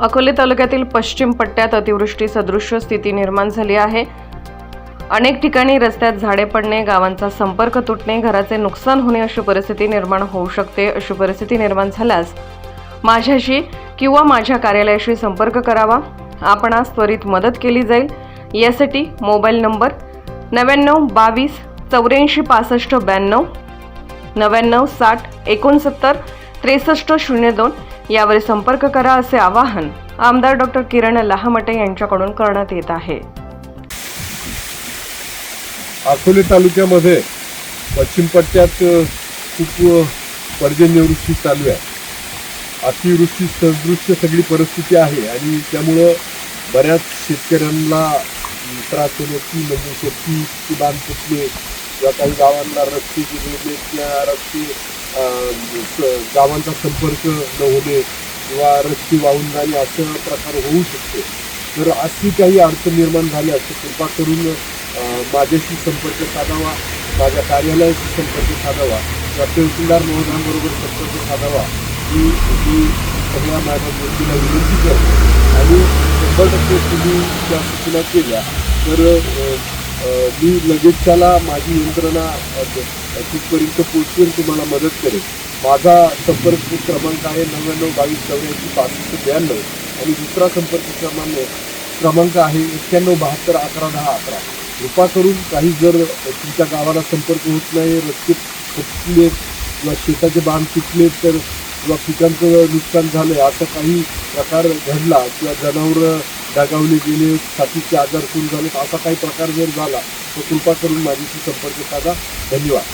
अकोले तालुक्यातील पश्चिम पट्ट्यात अतिवृष्टी सदृश्य स्थिती निर्माण झाली आहे. अनेक ठिकाणी रस्त्यात झाडे पडणे गावांचा संपर्क तुटणे घराचे नुकसान होणे अशी परिस्थिती निर्माण होऊ शकते अशी परिस्थिती निर्माण झाल्यास माझ्याशी किंवा माझ्या कार्यालयाशी संपर्क करावा. आपणास त्वरित मदत केली जाईल. यासाठी मोबाईल नंबर नव्याण्णव बावीस चौऱ्याऐंशी पासष्ट ब्याण्णव नव्याण्णव साठ एकोणसत्तर त्रेसष्ट शून्य दोन. यावर संपर्क करा असे आवाहन आमदार डॉक्टर किरण लहामटे यांच्याकडून करण्यात येत आहे. अकोले तालुक्यामध्ये पश्चिम पट्ट्यात खूप पर्जन्यवृष्टी चालू आहे. अतिवृष्टी सदृश्य सगळी परिस्थिती आहे आणि त्यामुळं बऱ्याच शेतकऱ्यांना त्रास होण्याची म्हणजे शेती बांध किंवा काही गावांना रस्ते जोडले किंवा रस्ते स- गावांचा संपर्क न होणे किंवा रस्ते वाहून जाणे असं प्रकार होऊ शकते. तर अशी काही अडचण निर्माण झाली असते. कृपा करून माझ्याशी संपर्क साधावा माझ्या कार्यालयाशी संपर्क साधावा. किंवा तहसीलदार महोदयांबरोबर संपर्क साधावा. ही ही सगळ्या माझ्या गोष्टीला विनंती करतो. आणि शंभर टक्के तुम्ही त्या सूचना केल्या तर मी लगेच त्याला माझी यंत्रणा तिथपर्यंत पोचवेल तुम्हाला मदत करेल माझा संपर्क क्रमांक आहे नव्याण्णव बावीस चौऱ्याऐंशी पासष्ट ब्याण्णव आणि दुसरा संपर्क क्रमांक क्रमांक आहे एक्क्याण्णव बहात्तर अकरा दहा अकरा. कृपा करून काही जर तुमच्या गावाला संपर्क होत नाही रस्ते फुटले किंवा शेताचे बांध तुटले तर किंवा पिकांचं नुकसान झालं असं काही प्रकार घडला किंवा जनावरं दगावले गेले साथीचे आजार सुरू झाले असा काही प्रकार जर झाला तर कृपा करून माझ्याशी संपर्क साधा. धन्यवाद.